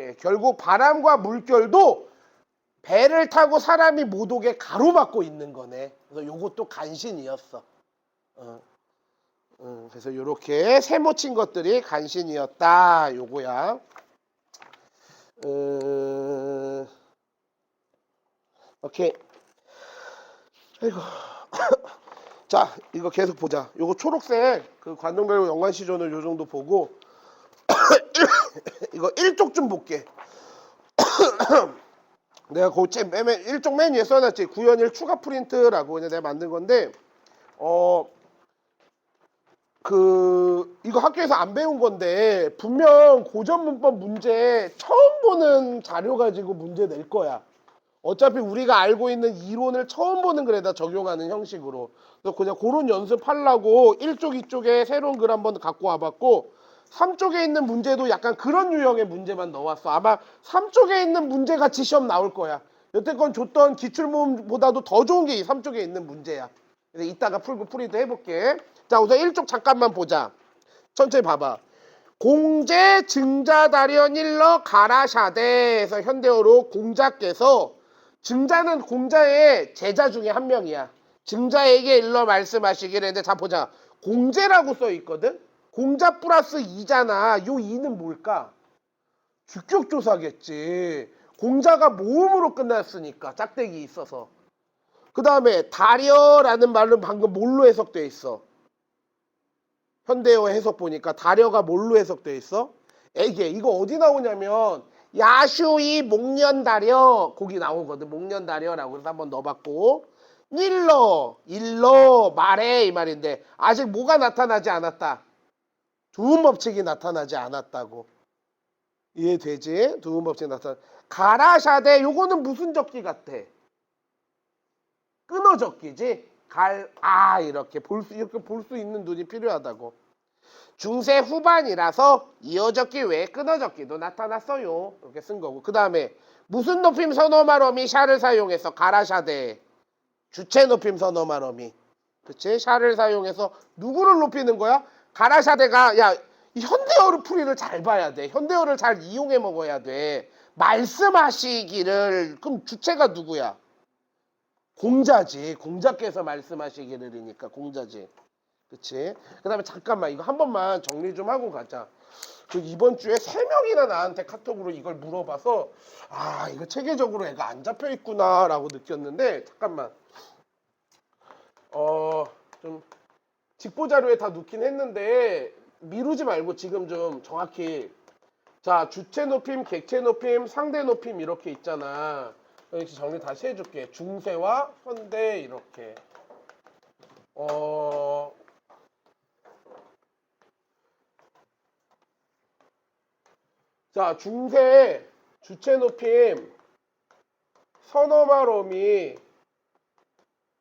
이렇게 결국 바람과 물결도 배를 타고 사람이 못 오게 가로막고 있는 거네. 그래서 요것도 간신이었어. 어. 음, 그래서 요렇게 세모 친 것들이 간신이었다. 요거야. 음, 오케이. 아이고. 자, 이거 계속 보자. 요거 초록색 그 관동별고 연관시전을 요 정도 보고 이거 일쪽 좀 볼게. 내가 고체 맨, 맨 일쪽 맨 위에 써놨지 구현일 추가 프린트라고 그냥 내가 만든 건데 어 그 이거 학교에서 안 배운 건데 분명 고전 문법 문제 처음 보는 자료 가지고 문제 낼 거야. 어차피 우리가 알고 있는 이론을 처음 보는 글에다 적용하는 형식으로. 그래서 그냥 그런 연습하려고 1쪽, 2쪽에 새로운 글 한번 갖고 와봤고 3쪽에 있는 문제도 약간 그런 유형의 문제만 넣어왔어. 아마 3쪽에 있는 문제 같이 시험 나올 거야. 여태껏 줬던 기출문보다도 더 좋은 게 이 3쪽에 있는 문제야. 이따가 풀고 풀이도 해볼게. 자, 우선 1쪽 잠깐만 보자. 천천히 봐봐. 공제 증자다련 일러 가라샤대에서 현대어로 공자께서 증자는 공자의 제자 중에 한 명이야. 증자에게 일러 말씀하시기를 했는데 자 보자. 공제라고 써 있거든. 공자 플러스 2잖아. 요 2는 뭘까? 주격조사겠지. 공자가 모음으로 끝났으니까 짝대기 있어서. 그 다음에 다려라는 말은 방금 뭘로 해석돼 있어? 현대어 해석 보니까 다려가 뭘로 해석돼 있어? 에게 이거 어디 나오냐면 야슈이 목련다려 거기 나오거든 목련다려라고 해서 한번 넣어봤고 일러 일러 말해 이 말인데 아직 뭐가 나타나지 않았다 두음 법칙이 나타나지 않았다고 이해되지 두음 법칙 나타나 가라샤데 요거는 무슨 적기 같아 끊어 적기지 갈 아 이렇게 볼 수 이렇게 볼 수 있는 눈이 필요하다고 중세 후반이라서 이어적기 외에 끊어적기도 나타났어요. 이렇게 쓴 거고. 그 다음에 무슨 높임 선어말어미 샤를 사용해서 가라샤대 주체 높임 선어말어미 그치? 샤를 사용해서 누구를 높이는 거야? 가라샤대가 야이 현대어를 풀이를 잘 봐야 돼. 현대어를 잘 이용해 먹어야 돼. 말씀하시기를 그럼 주체가 누구야? 공자지. 공자께서 말씀하시기를이니까 공자지. 그치? 그 다음에 잠깐만 이거 한 번만 정리 좀 하고 가자. 그 이번 주에 세 명이나 나한테 카톡으로 이걸 물어봐서 아 이거 체계적으로 애가 안 잡혀 있구나라고 느꼈는데 잠깐만 어좀 직보 자료에 다 넣긴 했는데 미루지 말고 지금 좀 정확히 자 주체 높임, 객체 높임, 상대 높임 이렇게 있잖아. 이렇게 정리 다시 해줄게. 중세와 현대 이렇게 어 자, 중세 주체 높임 선어마롬이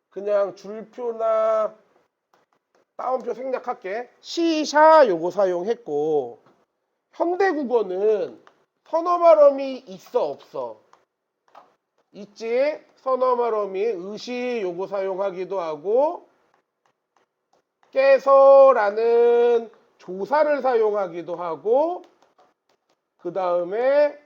그냥 줄표나 따옴표 생략할게. 시샤 요거 사용했고 현대 국어는 선어마롬이 있어 없어? 있지. 선어마롬이 의시 요거 사용하기도 하고 깨서라는 조사를 사용하기도 하고 그 다음에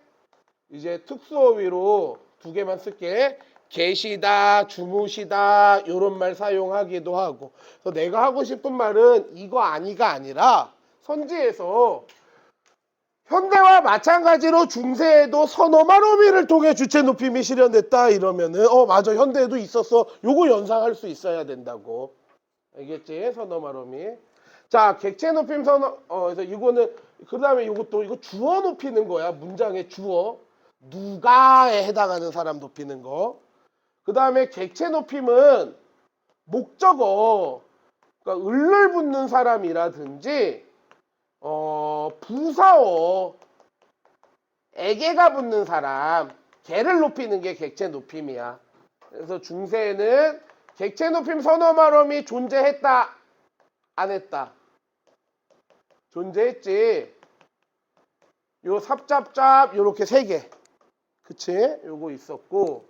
이제 특수어휘로 두 개만 쓸게. 계시다, 주무시다 요런 말 사용하기도 하고. 그래서 내가 하고 싶은 말은 이거 아니가 아니라 선지에서 현대와 마찬가지로 중세에도 선어마로미를 통해 주체 높임이 실현됐다 이러면은 어 맞아. 현대에도 있었어. 요거 연상할 수 있어야 된다고. 알겠지? 선어마로미. 자 객체 높임 선어 어 그래서 이거는 그 다음에 이것도 이거 주어 높이는 거야. 문장의 주어. 누가에 해당하는 사람 높이는 거 그 다음에 객체 높임은 목적어 그러니까 을을 붙는 사람이라든지 어 부사어 애게가 붙는 사람 개를 높이는 게 객체 높임이야 그래서 중세에는 객체 높임 선어말음이 존재했다 안 했다 존재했지. 요 삽잡잡 요렇게 세 개. 그치? 요거 있었고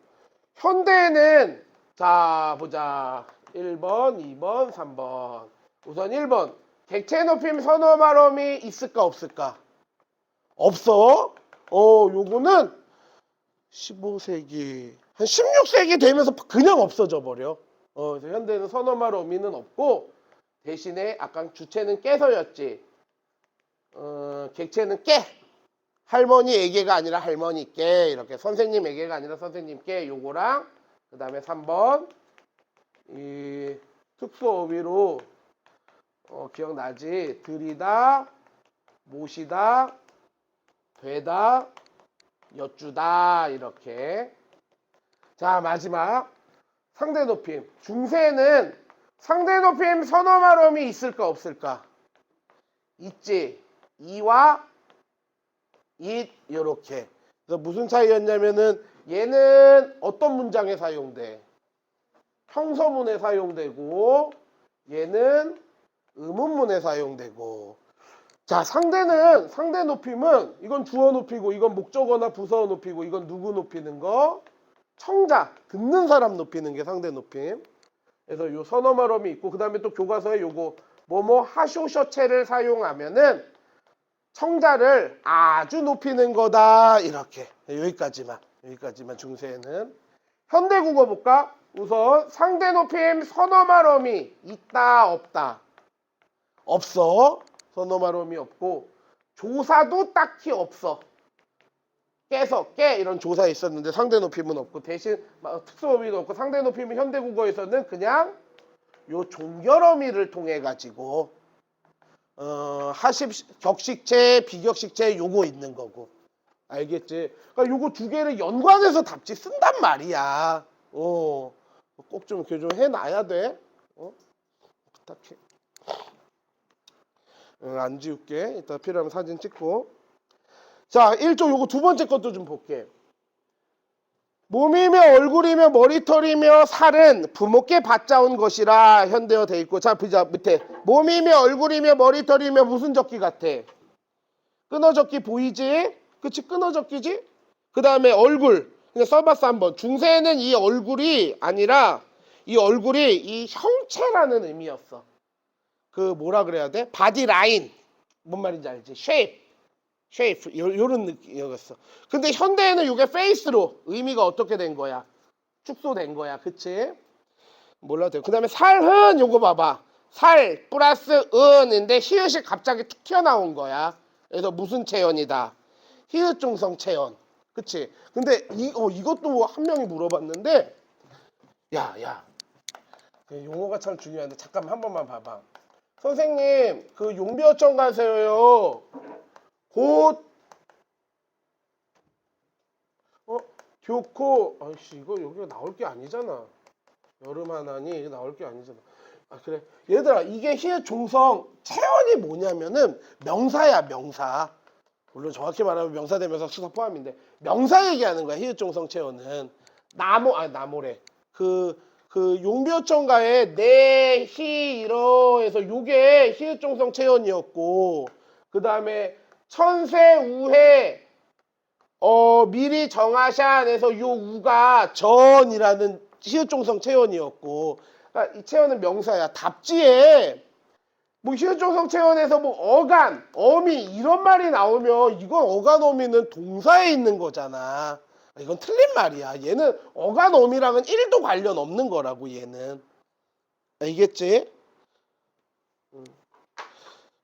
현대에는 자 보자. 1번, 2번, 3번. 우선 1번. 객체 높임 선어 발음이 있을까 없을까? 없어. 어, 요거는 15세기 한 16세기 되면서 그냥 없어져 버려. 어, 그래서 현대는 선어말 어미는 없고 대신에 아까 주체는 깨서였지. 어, 객체는 깨. 할머니 에게가 아니라 할머니께 이렇게 선생님 에게가 아니라 선생님께 요거랑 그 다음에 3번 이 특수 어휘로 어, 기억나지? 들이다, 모시다, 되다, 여쭈다 이렇게. 자 마지막 상대 높임. 중세는 상대 높임 선어 발음이 있을까 없을까? 있지. 이와 잇 이렇게. 그래서 무슨 차이였냐면은 얘는 어떤 문장에 사용돼? 평서문에 사용되고 얘는 의문문에 사용되고 자 상대는 상대 높임은 이건 주어 높이고 이건 목적어나 부서 높이고 이건 누구 높이는 거 청자 듣는 사람 높이는 게 상대 높임 그래서 요 선어말음이 있고 그 다음에 또 교과서에 요거 뭐뭐 하쇼셔체를 사용하면은 청자를 아주 높이는 거다. 이렇게. 여기까지만. 여기까지만 중세에는. 현대 국어 볼까? 우선 상대 높임 선어말음이 있다 없다. 없어. 선어말음이 없고 조사도 딱히 없어. 깨서 깨 이런 조사 있었는데 상대 높임은 없고 대신 막 특수 어미도 없고 상대 높임은 현대 국어에서는 그냥 요 종결 어미를 통해 가지고 어 하십 격식체 비격식체 요거 있는 거고 알겠지? 그러니까 요거 두 개를 연관해서 답지 쓴단 말이야. 어. 꼭 좀 이렇게 좀 해놔야 돼. 어? 부탁해. 어, 안 지울게. 이따 필요하면 사진 찍고. 자, 1조 요거 두 번째 것도 좀 볼게. 몸이며 얼굴이며 머리털이며 살은 부모께 받자온 것이라 현대어 돼 있고 자 보자 밑에. 몸이며 얼굴이며 머리털이며 무슨 적기 같아? 끊어적기 보이지? 그치 끊어적기지? 그 다음에 얼굴. 그냥 써봤어 한번. 중세에는 이 얼굴이 아니라 이 얼굴이 이 형체라는 의미였어. 그 뭐라 그래야 돼? 바디 라인. 뭔 말인지 알지? 쉐입 쉐이프 요, 요런 느낌이었어. 근데 현대에는 이게 페이스로 의미가 어떻게 된 거야? 축소된 거야. 그치? 몰라도 돼요. 그 다음에 살은 요거 봐봐. 살 플러스 은인데 히읗이 갑자기 툭 튀어나온 거야. 그래서 무슨 체연이다? 히읗 중성 체연. 그치? 근데 이, 어, 이것도 한 명이 물어봤는데 야, 야. 그 용어가 참 중요한데 잠깐 한 번만 봐봐. 선생님, 그 용비어청 가세요. 곧. 어? 교코. 아이씨 이거 여기가 나올 게 아니잖아. 여름 하나니 나올 게 아니잖아. 아 그래. 얘들아 이게 히읗 종성 체언이 뭐냐면은 명사야 명사. 물론 정확히 말하면 명사 대명사 수사 포함인데 명사 얘기하는 거야 히읗 종성 체언은. 나모 아 나모래. 그그 용비어천가의 내히이러에서 요게 히읗 종성 체언이었고 그 다음에 천세 우해 어 미리 정하샨에서 요 우가 전이라는 히읗종성 체언이었고 그러니까 이 체언은 명사야. 답지에 뭐 히읗종성 체언에서 뭐 어간 어미 이런 말이 나오면 이건 어간 어미는 동사에 있는 거잖아. 이건 틀린 말이야. 얘는 어간 어미랑은 1도 관련 없는 거라고 얘는. 알겠지?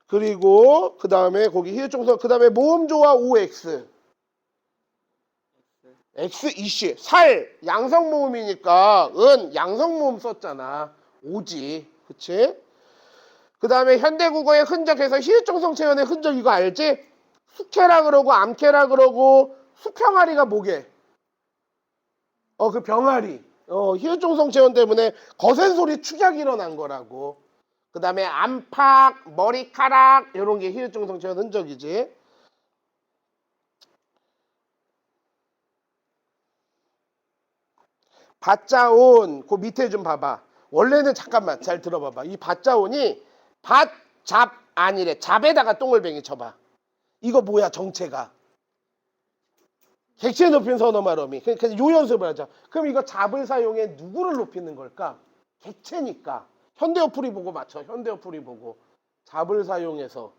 그리고 그 다음에 거기 히읗종성 그 다음에 모음조와 OX X 이씨 살 양성 모음이니까 은 양성 모음 썼잖아. 오지. 그치? 그 다음에 현대국어의 흔적에서 히읗종성 체연의 흔적 이거 알지? 숙회라 그러고 암캐라 그러고 수평아리가 뭐게? 어 그 병아리. 어 히읗종성 체연 때문에 거센 소리 축약이 일어난 거라고 그 다음에 안팎, 머리카락 이런 게 히읗종성 체현 흔적이지. 밭자온 그 밑에 좀 봐봐. 원래는 잠깐만 잘 들어봐봐. 이 밭자온이 밭, 잡, 아니래. 잡에다가 똥을뱅이 쳐봐. 이거 뭐야 정체가. 객체 높인 선어 말음이. 그래서 요 연습을 하자. 그럼 이거 잡을 사용해 누구를 높이는 걸까? 객체니까. 현대어 풀이 보고 맞춰. 현대어 풀이 보고 잡을 사용해서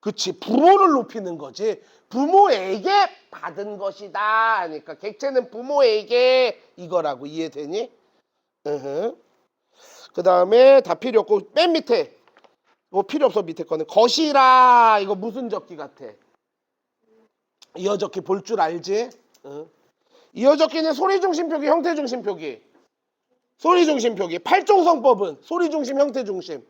그치 부모를 높이는 거지 부모에게 받은 것이다 하니까 객체는 부모에게 이거라고 이해되니? 그 다음에 다 필요 없고 맨 밑에 뭐 필요 없어 밑에 거는 것이라 이거 무슨 적기 같아? 이어적기 볼 줄 알지? 응. 이어적기는 소리 중심 표기 형태 중심 표기 소리 중심 표기 팔종성법은 소리 중심 형태 중심.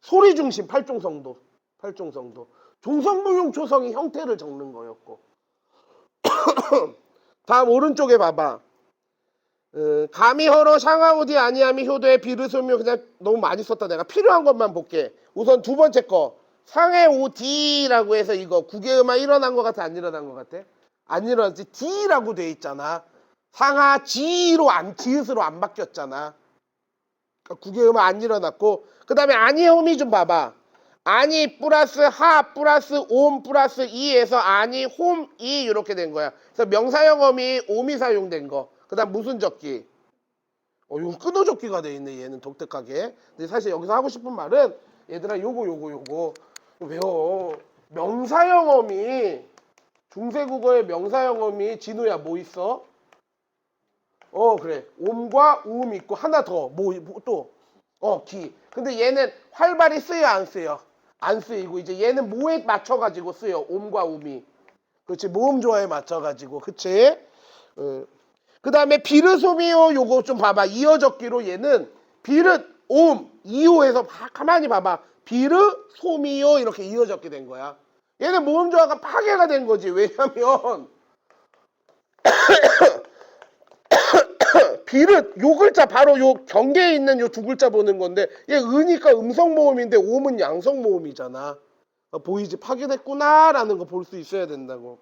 소리 중심 팔종성도 팔종성도. 종성무용 초성이 형태를 적는 거였고. 다음 오른쪽에 봐봐. 어, 가미허러 샹하우디 아니하미 효도의 비르소묘 그냥 너무 많이 썼다. 내가 필요한 것만 볼게. 우선 두 번째 거. 상해 오디라고 해서 이거 구개음화 일어난 것 같아? 안 일어난 것 같아? 안 일어났지. D라고 돼 있잖아 상하 지로 안 지읒으로 안 바뀌었잖아. 그러니까 구개음화 안 일어났고 그 다음에 아니홈이 좀 봐봐. 아니 플러스 하 플러스 옴 플러스 이에서 아니 홈 이 이렇게 된 거야. 그래서 명사형어미 옴이 사용된 거. 그 다음 무슨 적기? 어 이거 끊어 적기가 돼 있네 얘는 독특하게. 근데 사실 여기서 하고 싶은 말은 얘들아 요거 요거 요거. 왜요 명사형어미. 중세국어의 명사형어미 진우야 뭐 있어 어 그래. 옴과 우음 있고 하나 더 뭐 또어 기. 근데 얘는 활발히 쓰여 안 쓰여? 안 쓰이고 이제 얘는 뭐에 맞춰 가지고 쓰여? 옴과 우미 그렇지. 모음 조화에 맞춰 가지고. 그치? 어. 그 다음에 비르소미오 요거 좀 봐봐. 이어적기로 얘는 비르 옴 이오에서 봐- 가만히 봐봐. 비르소미오 이렇게 이어적기 된 거야. 얘는 모음 조화가 파괴가 된 거지. 왜냐면 비릇 요 글자 바로 요 경계에 있는 요 두 글자 보는 건데 얘 은이니까 음성 모음인데 옴은 양성 모음이잖아. 어, 보이지? 파괴됐구나라는 거 볼 수 있어야 된다고.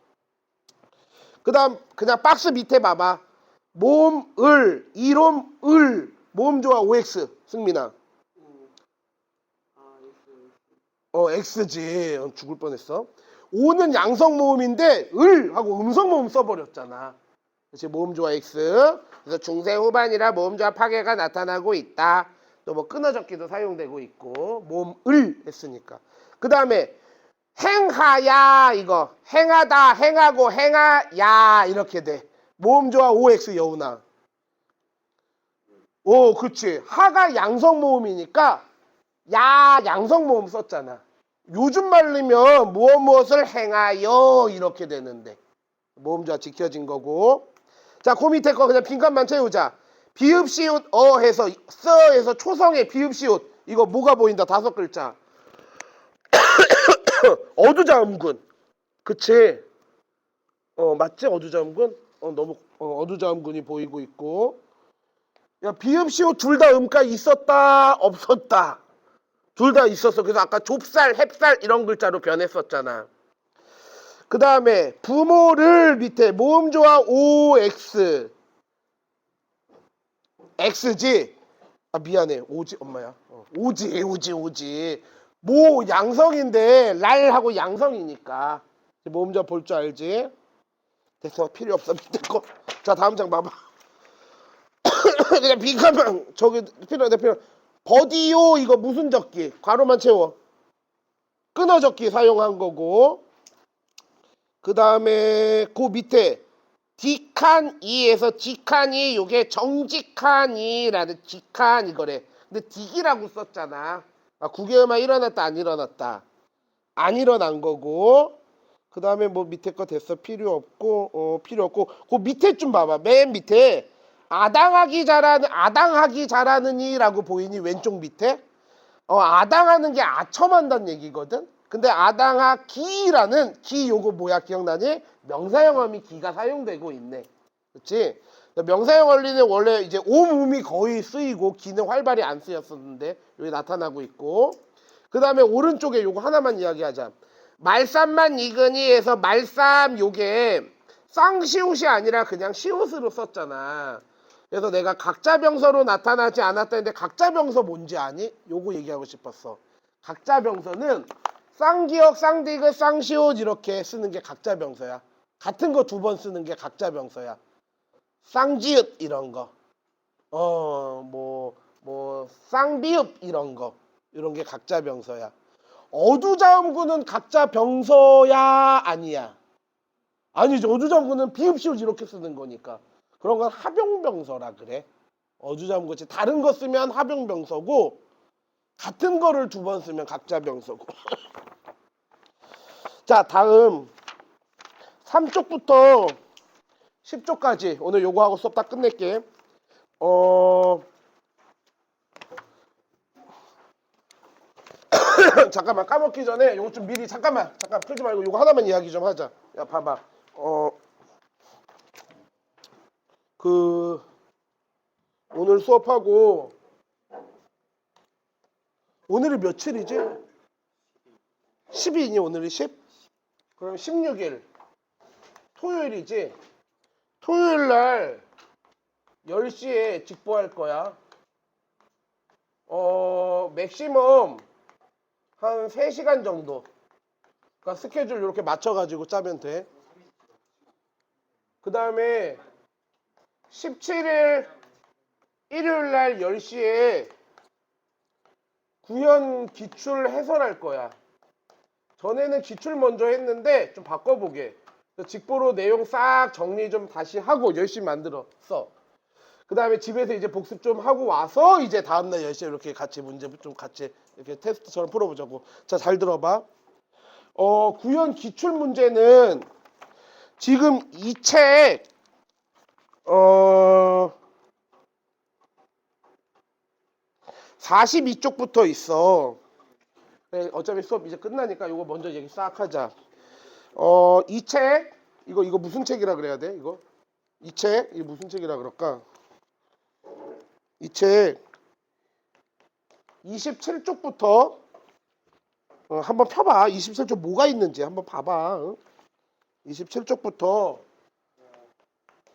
그다음 그냥 박스 밑에 봐봐. 모음 을 이롬 을. 모음 조화 OX 승민아. 어 X지. 어, 죽을 뻔했어. 오는 양성 모음인데 을 하고 음성 모음 써버렸잖아 그렇지 모음 조화 X. 그래서 중세 후반이라 모음 조화 파괴가 나타나고 있다. 또 뭐 끊어적기도 사용되고 있고 모음 을 했으니까. 그 다음에 행하야 이거. 행하다 행하고 행하야 이렇게 돼. 모음 조화 OX 여우나. 오 그치 하가 양성 모음이니까 야 양성 모음 썼잖아. 요즘 말리면 무엇 무엇을 행하여 이렇게 되는데. 모음조화 지켜진 거고 자 그 밑에 거 그냥 빈칸만 채우자. 비읍시옷 어 해서 써 해서 초성의 비읍시옷. 이거 뭐가 보인다? 다섯 글자. 어두자음군. 그치? 어 맞지? 어두자음군? 어 너무 어, 어두자음군이 보이고 있고. 야 비읍시옷 둘 다 음가 있었다? 없었다? 둘 다 있었어. 그래서 아까 좁쌀, 햅쌀 이런 글자로 변했었잖아. 그 다음에 부모를 밑에 모음 조화 OX X지? 아 미안해. 오지 엄마야. 어, 오지 오지 오지. 모 양성인데 랄하고 양성이니까. 모음 조화 볼줄 알지? 됐어. 필요 없어. 밑에 거자 다음 장 봐봐. 그냥 빈칸만. 저기 필요해 필요 버디오 이거 무슨 적기? 괄호만 채워. 끊어 적기 사용한 거고 그 다음에 그 밑에 디칸이에서 직칸이 요게 정직한이라는 직칸 이거래. 근데 딕이라고 썼잖아. 아, 구개음화 일어났다 안 일어났다. 안 일어난 거고. 그 다음에 뭐 밑에 거 됐어? 필요 없고 어 필요 없고. 그 밑에 좀 봐봐. 맨 밑에 아당하기 잘하는 아당하기 잘하느니라고 보이니? 왼쪽 밑에? 어 아당하는 게 아첨한다는 얘기거든. 근데 아당하 기라는 기 요거 뭐야 기억나니? 명사형어미 기가 사용되고 있네. 그렇지? 명사형 원리는 원래 이제 옴음이 거의 쓰이고 기는 활발히 안 쓰였었는데 여기 나타나고 있고 그 다음에 오른쪽에 요거 하나만 이야기하자. 말쌈만 이근이에서 말쌈 요게 쌍시옷이 아니라 그냥 시옷으로 썼잖아. 그래서 내가 각자병서로 나타나지 않았다 했는데 각자병서 뭔지 아니? 요거 얘기하고 싶었어. 각자병서는 쌍기역, 쌍디귿, 쌍시옷 이렇게 쓰는 게 각자 병서야. 같은 거 두 번 쓰는 게 각자 병서야. 쌍지읒 이런 거. 어, 뭐, 뭐, 쌍비읍 이런 거. 이런 게 각자 병서야. 어두자음구는 각자 병서야 아니야. 아니죠. 어두자음구는 비읍시옷 이렇게 쓰는 거니까. 그런 건 합용병서라 그래. 어두자음구지. 다른 거 쓰면 합용병서고 같은 거를 두 번 쓰면 각자 병서고. 자, 다음 3쪽부터 10쪽까지 오늘 요거 하고 수업 다 끝낼게. 어 잠깐만 까먹기 전에 요거 좀 미리 잠깐만 잠깐 풀지 말고 요거 하나만 이야기 좀 하자. 야 봐봐. 어그 오늘 수업하고 오늘이 며칠이지? 10일이니 오늘이 10? 그럼 16일 토요일이지? 토요일 날 10시에 직보할 거야. 어, 맥시멈 한 3시간 정도. 그러니까 스케줄 이렇게 맞춰 가지고 짜면 돼. 그 다음에 17일 일요일 날 10시에 구현 기출 해설할 거야. 전에는 기출 먼저 했는데 좀 바꿔보게. 직보로 내용 싹 정리 좀 다시 하고 열심히 만들었어. 그 다음에 집에서 이제 복습 좀 하고 와서 이제 다음날 10시에 이렇게 같이 문제 좀 같이 이렇게 테스트처럼 풀어보자고. 자, 잘 들어봐. 어, 구현 기출 문제는 지금 이 책, 어, 42쪽부터 있어. 네, 어차피 수업 이제 끝나니까 이거 먼저 얘기 싹 하자. 어, 이 책, 이거, 이거 무슨 책이라 그래야 돼? 이거? 이 책, 이게 무슨 책이라 그럴까? 이 책 27쪽부터 어, 한번 펴봐. 27쪽 뭐가 있는지 한번 봐봐. 어? 27쪽부터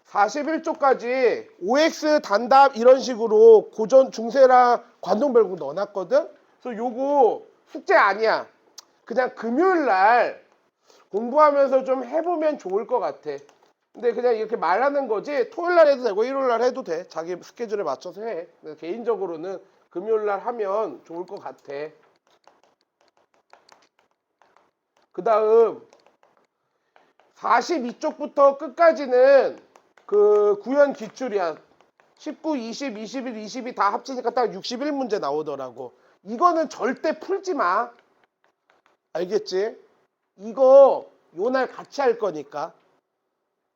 41쪽까지 OX 단답 이런 식으로 고전 중세랑 관동별국 넣어놨거든. 그래서 요거 숙제 아니야. 그냥 금요일 날 공부하면서 좀 해보면 좋을 것 같아. 근데 그냥 이렇게 말하는 거지 토요일 날 해도 되고 일요일 날 해도 돼. 자기 스케줄에 맞춰서 해. 개인적으로는 금요일 날 하면 좋을 것 같아. 그 다음 42쪽부터 끝까지는 그 구현 기출이야. 19, 20, 21, 22 다 합치니까 딱 61문제 나오더라고. 이거는 절대 풀지 마. 알겠지? 이거 요 날 같이 할 거니까.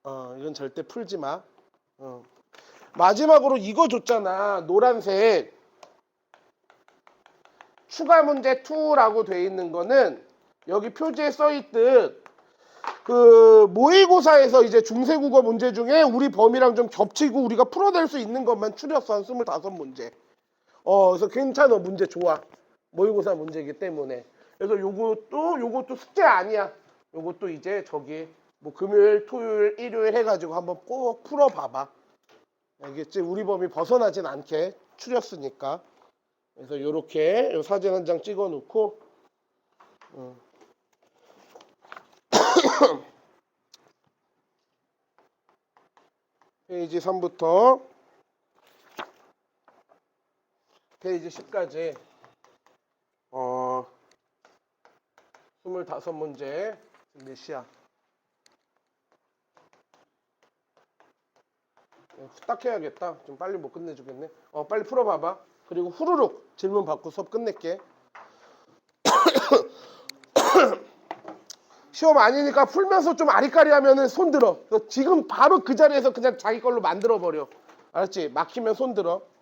어, 이건 절대 풀지 마. 어. 마지막으로 이거 줬잖아. 노란색. 추가 문제 2라고 돼 있는 거는 여기 표지에 써 있듯 그 모의고사에서 이제 중세국어 문제 중에 우리 범위랑 좀 겹치고 우리가 풀어낼 수 있는 것만 추렸어 한 25문제. 어, 그래서 괜찮아. 문제 좋아. 모의고사 문제이기 때문에. 그래서 요것도 요것도 숙제 아니야. 요것도 이제 저기 뭐 금요일, 토요일, 일요일 해가지고 한번 꼭 풀어봐봐. 알겠지? 우리 범위 벗어나진 않게 추렸으니까. 그래서 요렇게 요 사진 한 장 찍어 놓고 어. 페이지 3부터 페이지 10까지 어 25문제 몇 시야? 후딱 해야겠다. 좀 빨리 못 끝내주겠네. 어 빨리 풀어봐봐. 그리고 후루룩 질문 받고 수업 끝낼게. 시험 아니니까 풀면서 좀 아리까리하면은 손 들어. 지금 바로 그 자리에서 그냥 자기 걸로 만들어 버려. 알았지? 막히면 손 들어.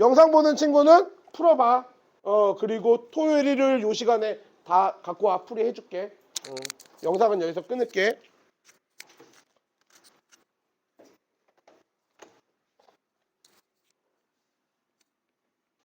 영상 보는 친구는 풀어봐. 어 그리고 토요일 일요일 요 시간에 다 갖고 와 풀이 해줄게. 어, 영상은 여기서 끊을게.